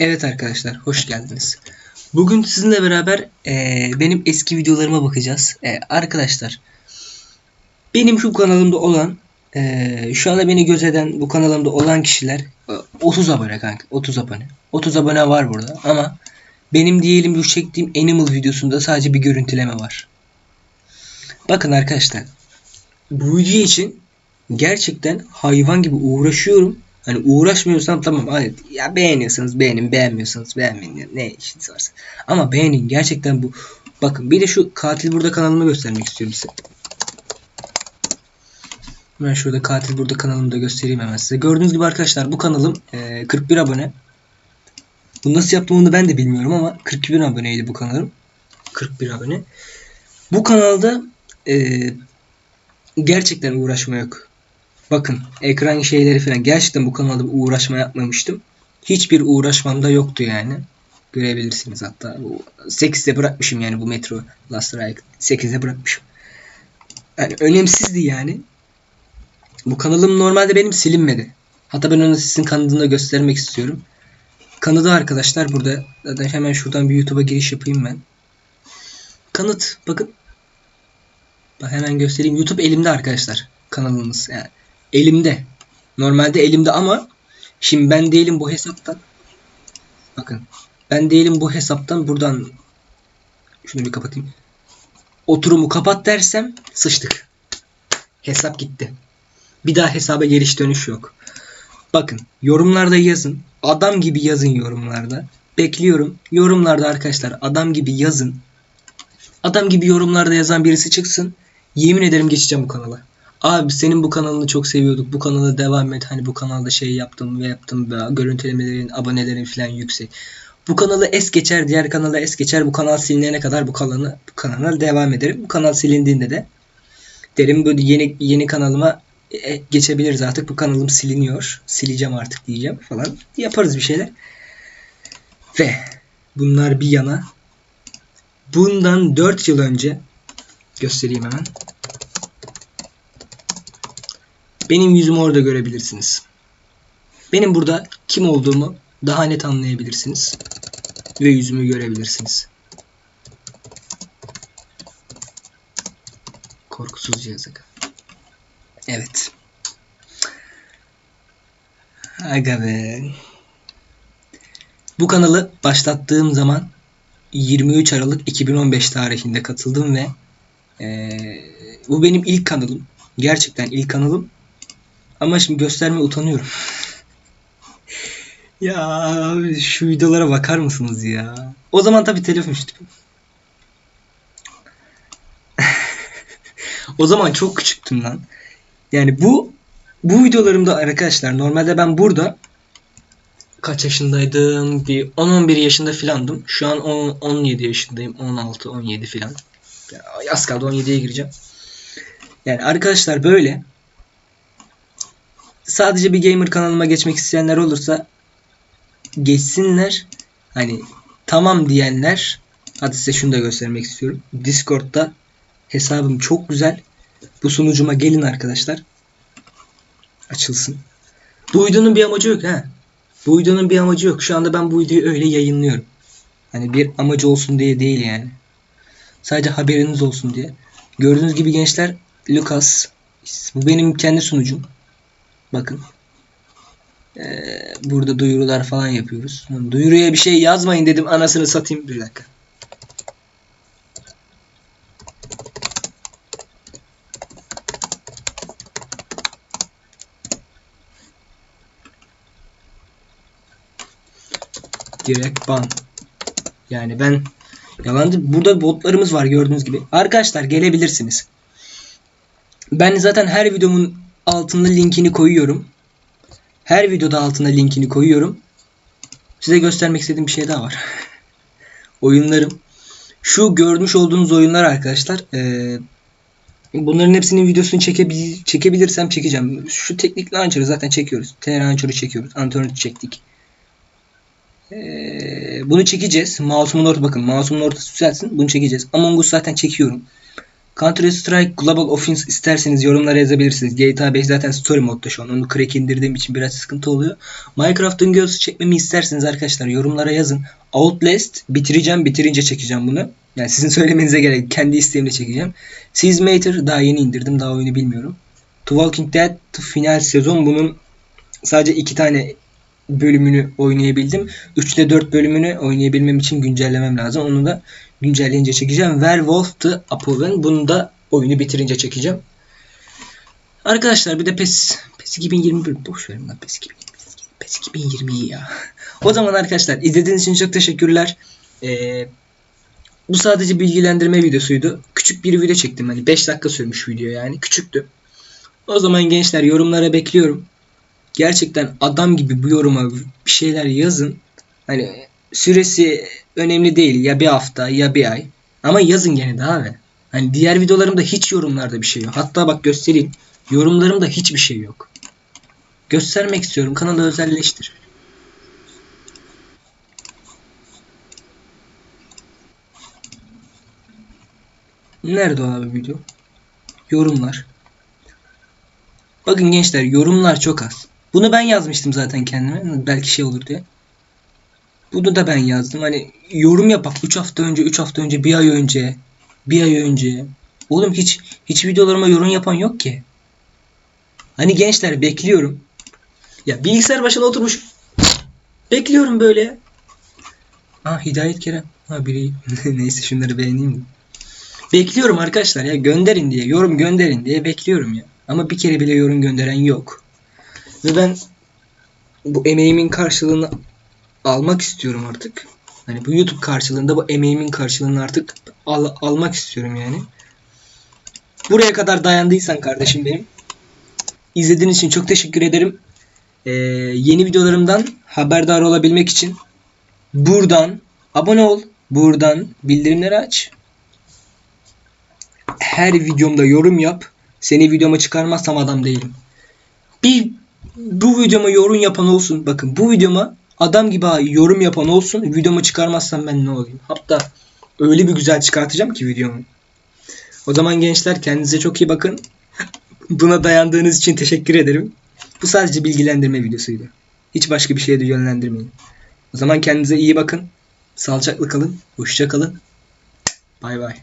Evet arkadaşlar, hoş geldiniz. Bugün sizinle beraber eee, benim eski videolarıma bakacağız. Eee, arkadaşlar, benim şu kanalımda olan, eee, şu anda beni gözeden bu kanalımda olan kişiler e, 30 abone kanka, 30 abone. 30 abone var burada ama benim diyelim bu çektiğim Animal videosunda sadece bir görüntüleme var. Bakın arkadaşlar, bu video için gerçekten hayvan gibi uğraşıyorum. Hani uğraşmıyorsam tamam hadi ya beğeniyorsanız beğenin beğenmiyorsanız beğenmeyin ya, ne işiniz varsa. Ama beğenin gerçekten bu. Bakın bir de şu katil burada kanalımı göstermek istiyorum size. Ben şurada katil burada kanalımı da göstereyim hemen size. Gördüğünüz gibi arkadaşlar bu kanalım eee, 41 abone. Bu nasıl yaptım onu ben de bilmiyorum ama 41 aboneydi bu kanalım. 41 abone. Bu kanalda eee, gerçekten uğraşma yok. Bakın ekran şeyleri falan gerçekten bu kanalda bir uğraşma yapmamıştım. Hiçbir uğraşmam da yoktu yani. Görebilirsiniz hatta. Bu 8'de bırakmışım yani bu Metro Last Ride 8'de bırakmışım. Yani önemsizdi yani. Bu kanalım normalde benim silinmedi. Hatta ben onu sizin kanalında göstermek istiyorum. Kanadı arkadaşlar burada. Zaten hemen şuradan bir YouTube'a giriş yapayım ben. Kanıt bakın. Bak hemen göstereyim. YouTube elimde arkadaşlar. Kanalımız yani. Elimde. Normalde elimde ama şimdi ben değilim bu hesaptan. Bakın. Ben değilim bu hesaptan buradan şunu bir kapatayım. Oturumu kapat dersem sıçtık. Hesap gitti. Bir daha hesaba geliş dönüş yok. Bakın yorumlarda yazın. Adam gibi yazın yorumlarda. Bekliyorum. Yorumlarda arkadaşlar adam gibi yazın. Adam gibi yorumlarda yazan birisi çıksın. Yemin ederim geçeceğim bu kanala. Abi senin bu kanalını çok seviyorduk. Bu kanala devam et. Hani bu kanalda şey yaptım ve yaptım. Ve görüntülemelerin, abonelerin falan yüksek. Bu kanalı es geçer, diğer kanala es geçer. Bu kanal silinene kadar bu kanalı bu kanala devam ederim. Bu kanal silindiğinde de derim böyle yeni yeni kanalıma e, geçebiliriz artık. Bu kanalım siliniyor. Sileceğim artık diyeceğim falan. Yaparız bir şeyler. Ve bunlar bir yana bundan 4 yıl önce göstereyim hemen. Benim yüzümü orada görebilirsiniz. Benim burada kim olduğumu daha net anlayabilirsiniz. Ve yüzümü görebilirsiniz. Korkusuz yazık. Evet. Aga be. Bu kanalı başlattığım zaman 23 Aralık 2015 tarihinde katıldım ve eee, bu benim ilk kanalım. Gerçekten ilk kanalım. Ama şimdi göstermeye utanıyorum. ya şu videolara bakar mısınız ya? O zaman tabii telefon işte. o zaman çok küçüktüm lan. Yani bu bu videolarımda arkadaşlar normalde ben burada kaç yaşındaydım? Bir 10-11 yaşında filandım. Şu an 10, 17 yaşındayım. 16-17 filan. Az kaldı 17'ye gireceğim. Yani arkadaşlar böyle sadece bir gamer kanalıma geçmek isteyenler olursa geçsinler. Hani tamam diyenler hadi size şunu da göstermek istiyorum. Discord'da hesabım çok güzel. Bu sunucuma gelin arkadaşlar. Açılsın. Bu videonun bir amacı yok ha. Bu videonun bir amacı yok. Şu anda ben bu videoyu öyle yayınlıyorum. Hani bir amacı olsun diye değil yani. Sadece haberiniz olsun diye. Gördüğünüz gibi gençler Lucas. Bu benim kendi sunucum. Bakın. Ee, burada duyurular falan yapıyoruz. Duyuruya bir şey yazmayın dedim. Anasını satayım. Bir dakika. Direkt ban. Yani ben yalancı. Burada botlarımız var gördüğünüz gibi. Arkadaşlar gelebilirsiniz. Ben zaten her videomun altında linkini koyuyorum. Her videoda altına linkini koyuyorum. Size göstermek istediğim bir şey daha var. Oyunlarım. Şu görmüş olduğunuz oyunlar arkadaşlar. Ee, bunların hepsinin videosunu çekebil çekebilirsem çekeceğim. Şu teknik launcher'ı zaten çekiyoruz. TR launcher'ı çekiyoruz. Antonio çektik. Ee, bunu çekeceğiz. Mouse'umun orta bakın. Mouse'umun ortası düzelsin. Bunu çekeceğiz. Among Us zaten çekiyorum. Counter Strike Global Offense isterseniz yorumlara yazabilirsiniz. GTA 5 zaten story modda şu an. Onu crack indirdiğim için biraz sıkıntı oluyor. Minecraft'ın göz çekmemi isterseniz arkadaşlar yorumlara yazın. Outlast bitireceğim. Bitirince çekeceğim bunu. Yani sizin söylemenize gerek. Kendi isteğimle çekeceğim. Seasmater daha yeni indirdim. Daha oyunu bilmiyorum. The Walking Dead final sezon bunun sadece iki tane bölümünü oynayabildim. 3'te 4 bölümünü oynayabilmem için güncellemem lazım. Onu da güncelleyince çekeceğim. Werewolf the Apollo. Bunu da oyunu bitirince çekeceğim. Arkadaşlar bir de PES, PES 2021 boş verin lan PES 2020. PES 2020 iyi ya. o zaman arkadaşlar izlediğiniz için çok teşekkürler. Ee, bu sadece bilgilendirme videosuydu. Küçük bir video çektim. Hani 5 dakika sürmüş video yani. Küçüktü. O zaman gençler yorumlara bekliyorum. Gerçekten adam gibi bu yoruma bir şeyler yazın. Hani süresi önemli değil. Ya bir hafta ya bir ay. Ama yazın gene de abi. Hani diğer videolarımda hiç yorumlarda bir şey yok. Hatta bak göstereyim. Yorumlarımda hiçbir şey yok. Göstermek istiyorum. Kanalı özelleştir. Nerede abi video? Yorumlar. Bakın gençler yorumlar çok az. Bunu ben yazmıştım zaten kendime. Belki şey olur diye. Bunu da ben yazdım. Hani yorum yapak 3 hafta önce, 3 hafta önce, bir ay önce, bir ay önce. Oğlum hiç hiç videolarıma yorum yapan yok ki. Hani gençler bekliyorum. Ya bilgisayar başına oturmuş. Bekliyorum böyle. Ah Hidayet Kerem. Ha biri. Neyse şunları beğeneyim de. Bekliyorum arkadaşlar ya gönderin diye. Yorum gönderin diye bekliyorum ya. Ama bir kere bile yorum gönderen yok. Ve ben bu emeğimin karşılığını almak istiyorum artık. Hani bu YouTube karşılığında bu emeğimin karşılığını artık al- almak istiyorum yani. Buraya kadar dayandıysan kardeşim benim. İzlediğin için çok teşekkür ederim. Ee, yeni videolarımdan haberdar olabilmek için buradan abone ol. Buradan bildirimleri aç. Her videomda yorum yap. Seni videoma çıkarmazsam adam değilim. Bir bu videoma yorum yapan olsun. Bakın bu videoma adam gibi yorum yapan olsun. Videomu çıkarmazsam ben ne olayım? Hatta öyle bir güzel çıkartacağım ki videomu. O zaman gençler kendinize çok iyi bakın. Buna dayandığınız için teşekkür ederim. Bu sadece bilgilendirme videosuydu. Hiç başka bir şeye de yönlendirmeyin. O zaman kendinize iyi bakın. Sağlıcakla kalın. Hoşça kalın. Bay bay.